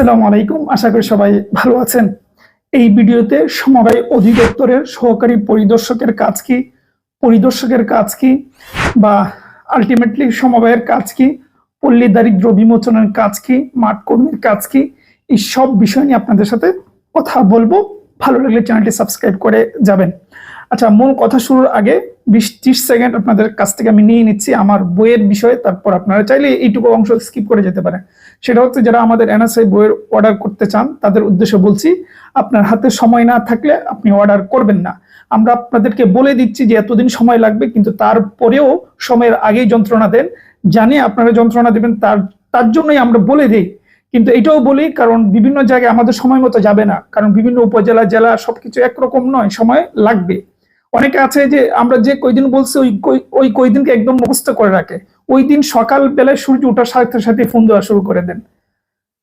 আসসালামু আলাইকুম। আশা করি সবাই ভালো আছেন। এই ভিডিওতে সমবায় অধিদপ্তরের সহকারী পরিদর্শকের কাজ কি, পরিদর্শকের কাজ কি, বা আলটিমেটলি সমবায়ের কাজ কি, পল্লী দারিদ্র বিমোচনের কাজ কি, মাঠ কর্মীর কাজ কি, এই সব বিষয় নিয়ে আপনাদের সাথে কথা বলব। ভালো লাগলে চ্যানেলটি সাবস্ক্রাইব করে যাবেন। আচ্ছা মূল কথা শুরুর আগে বিশ ত্রিশ সেকেন্ড আপনাদের কাছ থেকে আমি নিয়ে নিচ্ছি আমার বইয়ের বিষয়ে, তারপর আপনারা চাইলে এইটুকু অংশ স্কিপ করে যেতে পারেন। সেটা হচ্ছে যারা আমাদের এনএসআই বইয়ের অর্ডার করতে চান, তাদের উদ্দেশ্যে বলছি, আপনার হাতে সময় না থাকলে আপনি অর্ডার করবেন না। আমরা আপনাদেরকে বলে দিচ্ছি যে এতদিন সময় লাগবে, কিন্তু তারপরেও সময়ের আগেই যন্ত্রণা দেন। জানি আপনারা যন্ত্রণা দেবেন, তার তার জন্যই আমরা বলে দিই। কিন্তু এটাও বলি, কারণ বিভিন্ন জায়গায় আমাদের সময় মতো যাবে না, কারণ বিভিন্ন উপজেলা, জেলা সবকিছু একরকম নয়, সময় লাগবে। অনেকে আছে যে আমরা যে কয়দিন বলছি, ওই ওই কয়দিনকে একদম মুখস্থ করে রাখে। ওই দিন সকাল বেলায় সূর্য ওঠার সাথে সাথে ফোন দেওয়া শুরু করে দেন।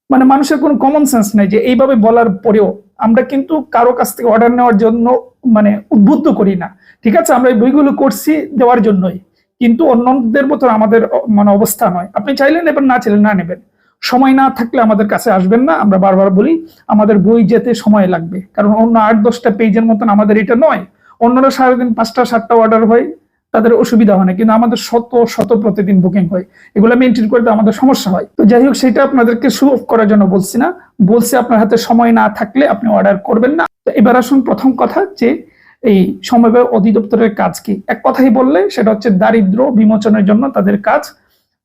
মানে মানুষের কোনো কমন সেন্স নেই যে এইভাবে বলার পরেও আমরা কিন্তু কারও কাছ থেকে অর্ডার নেওয়ার জন্য মানে উদ্বুদ্ধ করি না। ঠিক আছে, আমরা এই বইগুলো করছি দেওয়ার জন্যই। কিন্তু অন্যদের মতো আমাদের মানে অবস্থা নয়। আপনি চাইলে নেবেন, না চাইলে না নেবেন। সময় না থাকলে আমাদের কাছে আসবেন না। আমরা বারবার বলি, আমাদের বই যেতে সময় লাগবে। কারণ অন্য আট, দশটা পেজের মতন আমাদের এটা নয়। অন্যরা সারাদিন পাঁচটা, সাতটা অর্ডার হয়, তাদের অসুবিধা হয় না। কিন্তু আমাদের শত শত প্রতিদিন বুকিং হয়। এগুলো মেনটেন করতে আমাদের সমস্যা হয়। তো যাই হোক, সেটা আপনাদেরকে শো অফ করার জন্য বলছি না। বলছি আপনার হাতে সময় না থাকলে আপনি অর্ডার করবেন না। তো এবার আসুন প্রথম কথা যে এই সমবায় অধিদপ্তরের কাজ কি। এক কথাই বললে সেটা হচ্ছে দারিদ্র বিমোচনের জন্য তাদের কাজ।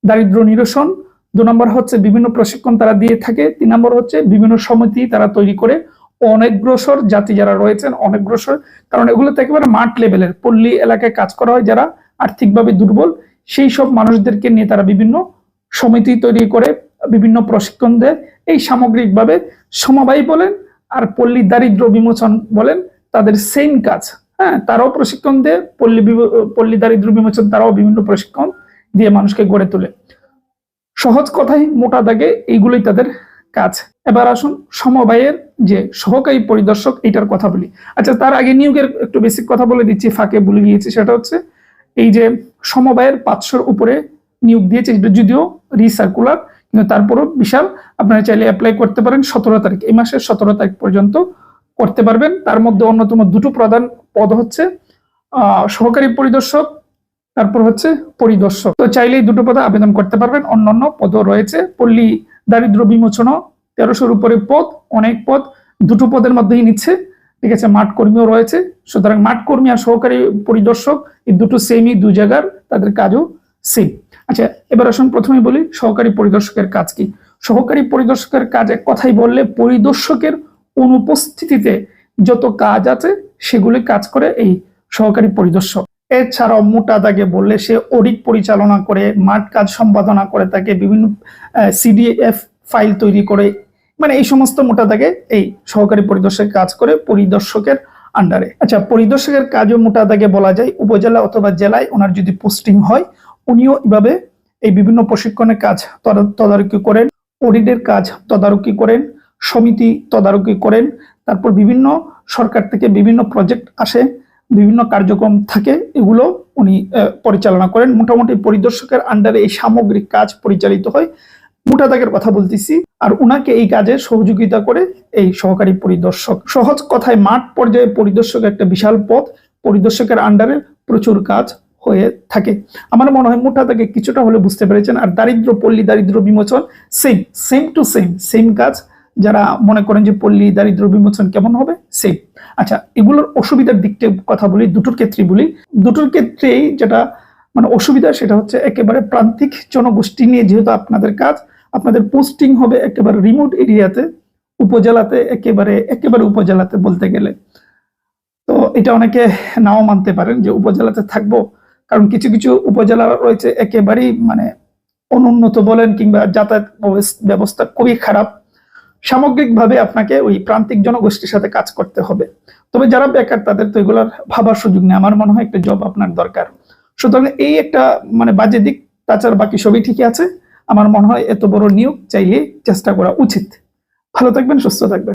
দারিদ্র নিরসন। দু নম্বর হচ্ছে বিভিন্ন প্রশিক্ষণ তারা দিয়ে থাকে। তিন নম্বর হচ্ছে বিভিন্ন সমিতি তারা তৈরি করে। অনেকগ্রসর জাতি যারা রয়েছেন অনেকগ্রসর কারণ এগুলোতে একেবারে মাঠ লেভেলের পল্লী এলাকায় কাজ করা হয় যারা আর্থিকভাবে দুর্বল, সেই সব মানুষদেরকে নিয়ে তারা বিভিন্ন সমিতি তৈরি করে বিভিন্ন প্রশিক্ষণ দেয়। এই সামগ্রিকভাবে সমবায় বলেন আর পল্লী দারিদ্র বিমোচন বলেন, তাদের সেম কাজ। হ্যাঁ তারাও প্রশিক্ষণ দেয়, পল্লী পল্লী দারিদ্র বিমোচন তারাও বিভিন্ন প্রশিক্ষণ দিয়ে মানুষকে গড়ে তোলে। সহজ কথাই মোটা দাগে এইগুলোই তাদের কাজ। এবার আসুন সমবায়ের যে সহকারী পরিদর্শক এটার কথা বলি। আচ্ছা তার আগে নিয়োগের একটু বেসিক কথা বলে দিচ্ছি, ফাঁকে ভুলে গিয়েছি, সেটা হচ্ছে এই যে সমবায়ের পাঁচশোর উপরে নিয়োগ দিয়েছে, এটা যদিও রিসার্কুলার কিন্তু তারপরও বিশাল। আপনারা চাইলে অ্যাপ্লাই করতে পারেন, সতেরো তারিখ, এই মাসের সতেরো তারিখ পর্যন্ত করতে পারবেন। তার মধ্যে অন্যতম দুটো প্রধান পদ হচ্ছে সহকারী পরিদর্শক, তারপর হচ্ছে পরিদর্শক। তো চাইলেই দুটো পদে আবেদন করতে পারবেন, অন্যান্য পদও রয়েছে। পল্লী দারিদ্র বিমোচনও তেরোশোর উপরে পদ, অনেক পদ, দুটো পদের মধ্যেই নিচ্ছে। ঠিক আছে, মাঠ কর্মীও রয়েছে। সুতরাং মাঠ কর্মী আর সহকারী পরিদর্শক, এই দুটো সেমই দু জায়গার তাদের কাজও সেম আচ্ছা এবার আসুন প্রথমে বলি সহকারী পরিদর্শকের কাজ কি। সহকারী পরিদর্শকের কাজ এক কথাই বললে, পরিদর্শকের অনুপস্থিতিতে যত কাজ আছে সেগুলি কাজ করে এই সহকারী পরিদর্শক। এছাড়াও মোটা দাগে বললে সে অডিট পরিচালনা করে, মাঠ কাজ সম্পাদনা করে, তাকে বিভিন্ন সিডিএফ ফাইল তৈরি করে মানে এই সমস্ত মোটা দাগে এই সহকারী পরিদর্শক কাজ করে পরিদর্শকের আন্ডারে আচ্ছা পরিদর্শকের কাজও মোটা দাগে বলা যায়, উপজেলা অথবা জেলায় ওনার যদি পোস্টিং হয়, উনিও এভাবে এই বিভিন্ন প্রশিক্ষণের কাজ তদা- তদারকি করেন, অডিটের কাজ তদারকি করেন, সমিতি তদারকি করেন, তারপর বিভিন্ন সরকার থেকে বিভিন্ন প্রজেক্ট আসে বিভিন্ন কার্যক্রম থাকে, এগুলো উনি পরিচালনা করেন। মোটামুটি পরিদর্শকের আন্ডারে এই সামগ্রিক কাজ পরিচালিত হয়। মোটা দাগের কথা বলতেছি। আর উনাকে এই কাজে সহযোগিতা করে এই সহকারী পরিদর্শক। সহজ কথায় মাঠ পর্যায়ে পরিদর্শক একটা বিশাল পথ, পরিদর্শকের আন্ডারে প্রচুর কাজ হয়ে থাকে। আমার মনে হয় মোটা দাগে কিছুটা হলে বুঝতে পেরেছেন। আর দারিদ্র পল্লী, দারিদ্র বিমোচন same same to same same কাজ যারা মনে করেন যে পল্লী দারিদ্র বিমোচন কেমন হবে? সেম আচ্ছা এগুলোর অসুবিধার দিকটা কথা বলি, দুটোর ক্ষেত্রে বলি। দুটোর ক্ষেত্রেই যেটা মানে অসুবিধা, সেটা হচ্ছে একেবারে প্রান্তিক জনগোষ্ঠী নিয়ে যেহেতু আপনাদের কাজ, আপনাদের পোস্টিং হবে একেবারে রিমোট এরিয়াতে, উপজেলাতে একেবারে একেবারে উপজেলাতে বলতে গেলে। তো এটা অনেকে নাও মানতে পারেন যে উপজেলাতে থাকব, কারণ কিছু কিছু উপজেলা রয়েছে একেবারেই মানে অনুন্নত বলেন কিংবা যাতায়াত ব্যবস্থা খুবই খারাপ। সামগ্রিকভাবে আপনাকে ওই প্রান্তিক জনগোষ্ঠীর সাথে কাজ করতে হবে। তবে যারা বেকার, তাদের তো এগুলার ভাবার সুযোগ নেই। আমার মনে হয় একটা জব আপনার দরকার। সুতরাং এই একটা মানে বাজে দিক, তাছাড়া বাকি সবই ঠিকই আছে। আমার মনে হয় এত বড় নিয়োগ চাইলে চেষ্টা করা উচিত। ভালো থাকবেন, সুস্থ থাকবেন।